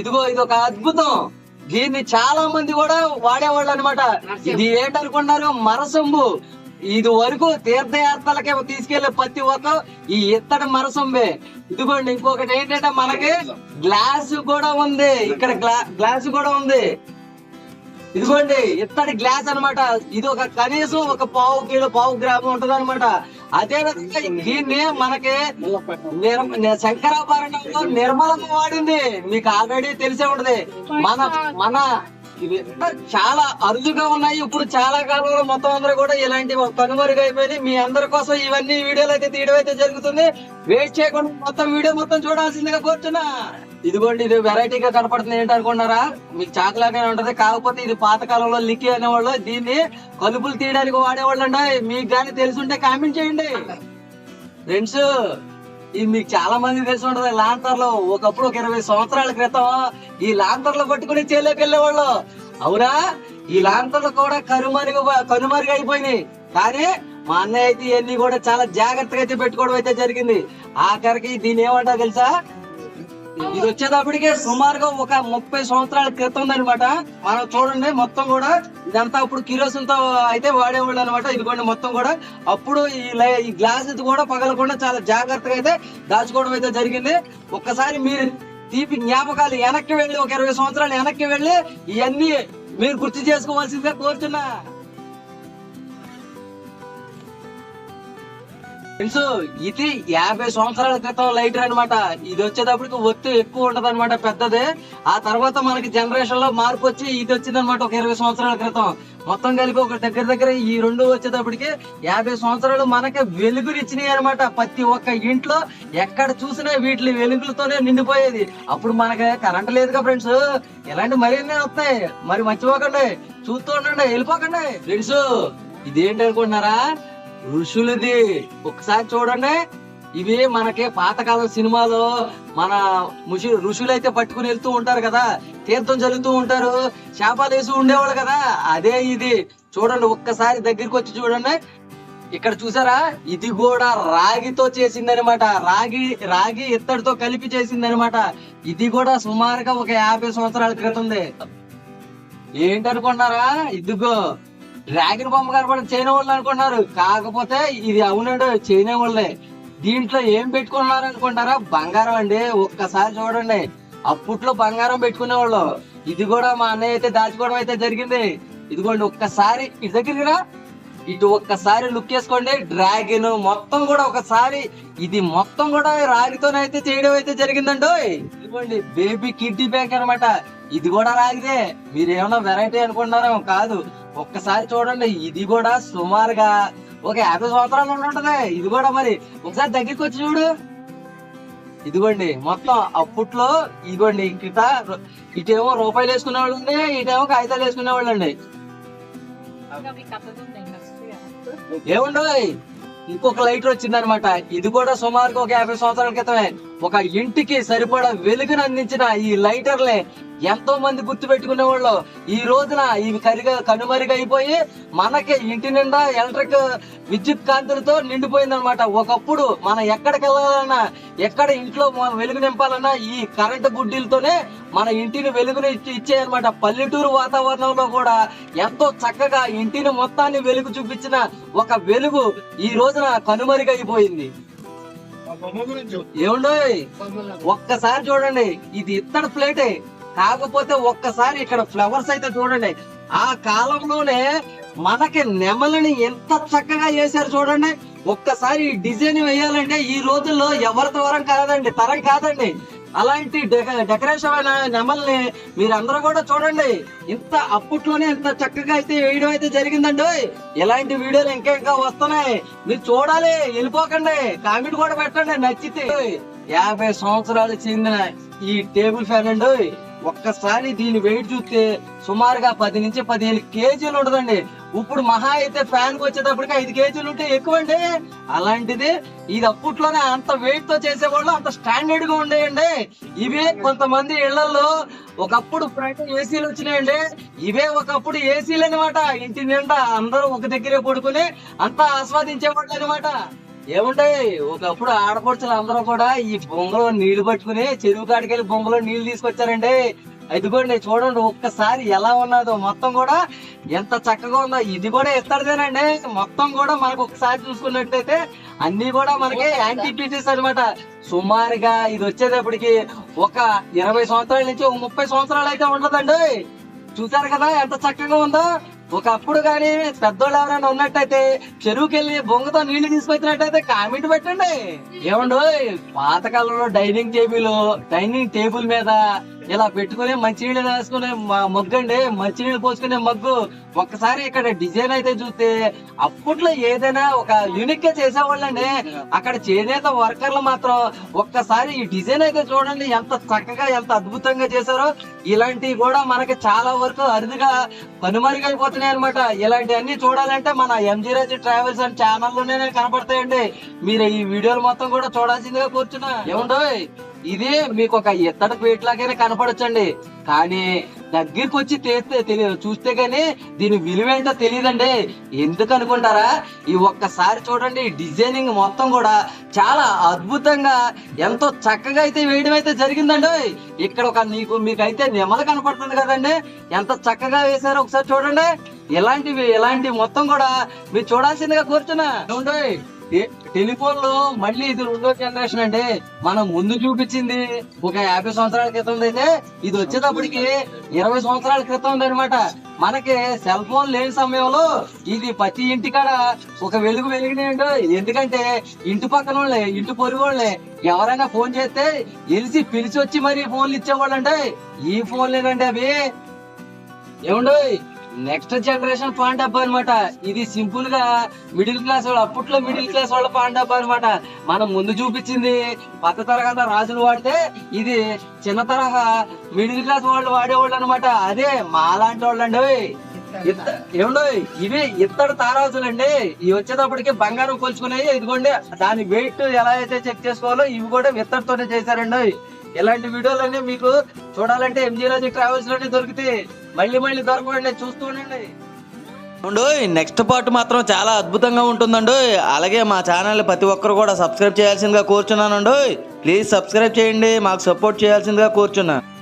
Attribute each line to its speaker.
Speaker 1: ఇదిగో ఇది ఒక అద్భుతం. దీన్ని చాలా మంది కూడా వాడేవాళ్ళు అనమాట ఇది ఏంటనుకున్నారు మరసొంబు. ఇది వరకు తీర్థయాత్రలకే తీసుకెళ్ళే ప్రతి ఒక్క ఈ ఇత్తడి మరసొంబే. ఇదిగోండి ఇంకొకటి ఏంటంటే మనకి గ్లాస్ కూడా ఉంది. ఇక్కడ గ్లా గ్లాస్ కూడా ఉంది. ఇదిగోండి ఇత్తడి గ్లాస్ అన్నమాట. ఇది ఒక కనీసం ఒక పావు కిలో పావు గ్రాము ఉంటది అనమాట అదే విధంగా దీన్ని మనకి శంకరాభరణంలో నిర్మలమ్మ వాడింది. మీకు ఆల్రెడీ తెలిసే ఉంటది. మన మన ఇవి చాలా అరుదుగా ఉన్నాయి. ఇప్పుడు చాలా కాలంలో మొత్తం అందరూ కూడా ఇలాంటి కనుమరుగైపోయి మీ అందరి కోసం ఇవన్నీ వీడియోలు అయితే తీయడం అయితే జరుగుతుంది. వెయిట్ చేయకుండా మొత్తం వీడియో మొత్తం చూడాల్సిందిగా కోరుతున్నా ఇదిగోండి ఇది వెరైటీగా కనపడుతుంది. ఏంటి అనుకున్నారా మీకు చాకులానే ఉంటది. కాకపోతే ఇది పాత కాలంలో లిక్కి అనేవాళ్ళు దీన్ని కలుపులు తీయడానికి వాడేవాళ్ళు అండి మీకు కానీ తెలుసుంటే కామెంట్ చేయండి. ఫ్రెండ్స్ ఇది మీకు చాలా మంది తెలిసి ఉంటది. లాంతర్లో ఒకప్పుడు ఒక ఇరవై సంవత్సరాల క్రితం ఈ లాంతర్లో పట్టుకుని చేలోకి వెళ్ళేవాళ్ళు. అవునా? ఈ లాంతర్లు కూడా కనుమరుగు కనుమరుగు అయిపోయినాయి. కానీ మా అన్నయ్య అయితే ఇవన్నీ కూడా చాలా జాగ్రత్తగా అయితే పెట్టుకోవడం అయితే జరిగింది. ఆఖరికి దీని ఏమంటా తెలుసా? ఇది వచ్చేటప్పటికే సుమారుగా ఒక ముప్పై సంవత్సరాల క్రితం అనమాట మనం చూడండి మొత్తం కూడా ఇదంతా అప్పుడు కిరోసిన్తో అయితే వాడేవాళ్ళు అనమాట ఇదిగోండి మొత్తం కూడా అప్పుడు ఈ లై- ఈ గ్లాస్ ఇది కూడా పగలకుండా చాలా జాగ్రత్తగా అయితే దాచుకోవడం అయితే జరిగింది. ఒక్కసారి మీరు తీపి జ్ఞాపకాలు వెనక్కి వెళ్ళి ఒక ఇరవై సంవత్సరాలు వెనక్కి వెళ్ళి ఇవన్నీ మీరు గుర్తు చేసుకోవాల్సిందిగా కోరుతున్నా. ఫ్రెండ్స్ ఇది యాభై సంవత్సరాల క్రితం లైటర్ అన్నమాట. ఇది వచ్చేటప్పటికి ఒత్తు ఎక్కువ ఉంటది అనమాట పెద్దది. ఆ తర్వాత మనకి జనరేషన్లో మార్పు వచ్చి ఇది వచ్చింది అనమాట ఒక ఇరవై సంవత్సరాల క్రితం. మొత్తం కలిపి ఒక దగ్గర దగ్గర ఈ రెండు వచ్చేటప్పటికి యాభై సంవత్సరాలు మనకి వెలుగునిచ్చినాయి అనమాట ప్రతి ఒక్క ఇంట్లో ఎక్కడ చూసినా వీటి వెలుగులతోనే నిండిపోయేది. అప్పుడు మనకి కరెంట్ లేదుగా ఫ్రెండ్స్. ఇలాంటి మరిన్ని వస్తాయి? మరి మర్చిపోకండి. చూస్తూ ఉండండి వెళ్ళిపోకండి. ఫ్రెండ్స్ ఇదేంటి అనుకుంటున్నారా? ఋషులది. ఒకసారి చూడండి. ఇవి మనకి పాతకాలం సినిమాలో మన ముషి ఋషులు అయితే పట్టుకుని వెళ్తూ ఉంటారు కదా. తీర్థం చల్లుతూ ఉంటారు. శాపాలు వేసి ఉండేవాళ్ళు కదా. అదే ఇది. చూడండి ఒక్కసారి దగ్గరికి వచ్చి చూడండి. ఇక్కడ చూసారా? ఇది కూడా రాగితో చేసిందనమాట రాగి రాగి ఇత్తడితో కలిపి చేసిందనమాట ఇది కూడా సుమారుగా ఒక యాభై సంవత్సరాల క్రితంది. ఏంటనుకున్నారా? ఇదిగో డ్రాగన్ బొమ్మ కనపడడం చైనా వాళ్ళు అనుకుంటున్నారు. కాకపోతే ఇది అవునండి చైనా వాళ్ళే దీంట్లో ఏం పెట్టుకున్నారు అనుకుంటారా? బంగారం అండి ఒక్కసారి చూడండి. అప్పట్లో బంగారం పెట్టుకునేవాళ్ళు. ఇది కూడా మా అన్నయ్య అయితే దాచుకోవడం అయితే జరిగింది. ఇదిగోండి ఒక్కసారి ఇటు దగ్గరికి రా. ఇటు ఒక్కసారి లుక్ వేసుకోండి డ్రాగన్ మొత్తం కూడా ఒకసారి ఇది మొత్తం కూడా రాగితోనైతే చేయడం అయితే జరిగిందండి. ఇదిగోండి బేబీ కిడ్నీ బ్యాంక్ అనమాట ఇది కూడా రాగితే మీరు వెరైటీ అనుకుంటున్నారేమో కాదు. ఒక్కసారి చూడండి ఇది కూడా సుమారుగా ఒక యాభై సంవత్సరాలు ఉండి ఉంటది ఇది కూడా మరి ఒకసారి దగ్గరికి వచ్చి చూడు. ఇదిగోండి మొత్తం అప్పట్లో ఇదిగోండి ఇట ఇటేమో రూపాయలు వేసుకునే వాళ్ళు అండి ఇటేమో కాగితాలు వేసుకునే వాళ్ళు అండి ఏముండో ఇంకొక లైటర్ వచ్చింది అనమాట ఇది కూడా సుమారుగా ఒక యాభై సంవత్సరాల క్రితమే. ఒక ఇంటికి సరిపడా వెలుగును అందించిన ఈ లైటర్లే ఎంతో మంది గుర్తు పెట్టుకునే వాళ్ళు ఈ రోజున ఇవి కరిగా కనుమరుగైపోయి మనకి ఇంటి నిండా ఎలక్ట్రిక్ విద్యుత్ కాంతులతో నిండిపోయింది అనమాట ఒకప్పుడు మనం ఎక్కడికి వెళ్ళాలన్నా ఎక్కడ ఇంట్లో వెలుగు నింపాలన్నా ఈ కరెంటు బుడ్డీలతోనే మన ఇంటిని వెలుగుని ఇచ్చేయన్నమాట పల్లెటూరు వాతావరణంలో కూడా ఎంతో చక్కగా ఇంటిని మొత్తాన్ని వెలుగు చూపించిన ఒక వెలుగు ఈ రోజున కనుమరుగైపోయింది. ఏముండో ఒక్కసారి చూడండి. ఇది ఇత్తడి ప్లేటే. కాకపోతే ఒక్కసారి ఇక్కడ ఫ్లవర్స్ అయితే చూడండి. ఆ కాలంలోనే మనకి నెమలని ఎంత చక్కగా చేశారు చూడండి. ఒక్కసారి ఈ డిజైన్ వేయాలంటే ఈ రోజుల్లో ఎవరి తరం కాదండి తరం కాదండి. అలాంటి డెకరేషన్ అయిన నెమల్ని మీరందరూ కూడా చూడండి. ఇంత అప్పట్లోనే ఇంత చక్కగా అయితే వేయడం అయితే జరిగిందండి. ఇలాంటి వీడియోలు ఇంకా ఇంకా వస్తున్నాయి. మీరు చూడాలి వెళ్ళిపోకండి. కామెంట్ కూడా పెట్టండి నచ్చితే. యాభై సంవత్సరాలు చెందిన ఈ టేబుల్ ఫ్యాన్ అండి. ఒక్కసారి దీని వెయిట్ చూస్తే సుమారుగా పది నుంచి పదిహేను కేజీలు ఉండదండి ఇప్పుడు మహా అయితే ఫ్యాన్కి వచ్చేటప్పటికి ఐదు కేజీలు ఉంటే ఎక్కువ అండి అలాంటిది ఇది అప్పట్లోనే అంత వెయిట్తో చేసేవాళ్ళు అంత స్టాండర్డ్గా ఉండేయండి. ఇవే కొంతమంది ఇళ్ళలో ఒకప్పుడు ఏసీలు వచ్చినాయండి. ఇవే ఒకప్పుడు ఏసీలు అనమాట ఇంటి నిండా అందరూ ఒక దగ్గరే పడుకుని అంతా ఆస్వాదించేవాళ్ళు అనమాట ఏముంటాయి? ఒకప్పుడు ఆడపడుచులు అందరూ కూడా ఈ బొంగలో నీళ్ళు పట్టుకుని చెరువు కాడికి వెళ్ళి బొంగలో నీళ్ళు తీసుకొచ్చారండి. ఇదిగోండి చూడండి ఒక్కసారి ఎలా ఉన్నదో. మొత్తం కూడా ఎంత చక్కగా ఉందో. ఇది కూడా ఇస్తాడుదేనండి. మొత్తం కూడా మనకు ఒకసారి చూసుకున్నట్టయితే అన్ని కూడా మనకి యాంటీపీసీస్ అన్నమాట. సుమారుగా ఇది వచ్చేటప్పటికి ఒక ఇరవై సంవత్సరాల నుంచి ఒక ముప్పై సంవత్సరాలు అయితే ఉంటదండి చూసారు కదా ఎంత చక్కగా ఉందో? ఒకప్పుడు కానీ పెద్దోళ్ళు ఎవరైనా ఉన్నట్టయితే చెరువుకి వెళ్ళి బొంగతో నీళ్ళు తీసుకొచ్చినట్టయితే కామెంట్ పెట్టండి. ఏమండో పాతకాలంలో డైనింగ్ టేబుల్ డైనింగ్ టేబుల్ మీద ఇలా పెట్టుకుని మంచినీళ్ళు రాసుకునే మగ్గండి మంచినీళ్ళు పోసుకునే మగ్గు. ఒక్కసారి ఇక్కడ డిజైన్ అయితే చూస్తే అప్పట్లో ఏదైనా ఒక యూనిక్గా చేసేవాళ్ళండి. అక్కడ చేనేత వర్కర్లు మాత్రం ఒక్కసారి ఈ డిజైన్ అయితే చూడండి ఎంత చక్కగా ఎంత అద్భుతంగా చేశారో. ఇలాంటివి కూడా మనకి చాలా వరకు అరుదుగా కనుమరుగైపోతున్నాయి అనమాట ఇలాంటివన్నీ చూడాలంటే మన ఎంజీ రాజు ట్రావెల్స్ అండ్ ఛానల్లోనే కనపడతాయండి. మీరు ఈ వీడియోలు మొత్తం కూడా చూడాల్సిందిగా కూర్చున్నా. ఏముండో ఇదే మీకు ఒక ఇత్తడి పేట్ లాగానే కనపడచ్చండి. కానీ దగ్గరికి వచ్చి తీస్తే తెలియదు చూస్తే గానీ దీని విలువేంటో తెలియదండి ఎందుకు అనుకుంటారా ఈ ఒక్కసారి చూడండి డిజైనింగ్ మొత్తం కూడా చాలా అద్భుతంగా ఎంతో చక్కగా అయితే వేయడం అయితే జరిగిందండి. ఇక్కడ ఒక నీకు మీకైతే నెమల కనపడుతుంది కదండి. ఎంత చక్కగా వేశారో ఒకసారి చూడండి. ఇలాంటివి ఇలాంటి మొత్తం కూడా మీరు చూడాల్సిందిగా కూర్చున్నా. చూడండి టెలిఫోన్లో మళ్ళీ ఇది రెండో జనరేషన్ అండి. మనం ముందు చూపించింది ఒక యాభై సంవత్సరాల క్రితం అయితే ఇది వచ్చేటప్పటికి ఇరవై సంవత్సరాల క్రితం అనమాట మనకి సెల్ ఫోన్ లేని సమయంలో ఇది ప్రతి ఇంటికాడ ఒక వెలుగు వెలిగినాయండి. ఎందుకంటే ఇంటి పక్కన వాళ్ళే ఇంటి పొరుగు వాళ్ళే ఎవరైనా ఫోన్ చేస్తే ఎలిసి పిలిచి వచ్చి మరి ఫోన్లు ఇచ్చేవాళ్ళు అంటే ఈ ఫోన్లేనండి అవి. ఏముండో నెక్స్ట్ జనరేషన్ పాన్ డబ్బా అనమాట ఇది సింపుల్గా మిడిల్ క్లాస్ వాళ్ళు అప్పట్లో మిడిల్ క్లాస్ వాళ్ళ పాన్ డబ్బా అనమాట మనం ముందు చూపించింది పక్క తరగతి రాజులు వాడితే ఇది చిన్న తరహా మిడిల్ క్లాస్ వాళ్ళు వాడేవాళ్ళు అనమాట అదే మాలాంటి వాళ్ళండి అండి ఏమండో ఇవి ఇత్తడి తారాజులండి. ఇవి వచ్చేటప్పటికి బంగారం కొలుచుకునేవి. ఇదిగోండి దాని వెయిట్ ఎలా అయితే చెక్ చేసుకోవాలో ఇవి కూడా ఇత్తడితోనే చేశారండి ఇలాంటి వీడియోలన్నీ మీకు చూడాలంటే ఎంజీ రాజు ట్రావెల్స్లోనే దొరుకుతాయి. మళ్ళీ మళ్ళీ దొరకండి చూస్తూ ఉండండి నెక్స్ట్ పార్ట్ మాత్రం చాలా అద్భుతంగా ఉంటుందండి అలాగే మా ఛానల్ ప్రతి ఒక్కరు కూడా సబ్స్క్రైబ్ చేయాల్సిందిగా కోరుచున్నానండి ప్లీజ్ సబ్స్క్రైబ్ చేయండి మాకు సపోర్ట్ చేయాల్సిందిగా కూర్చున్నాను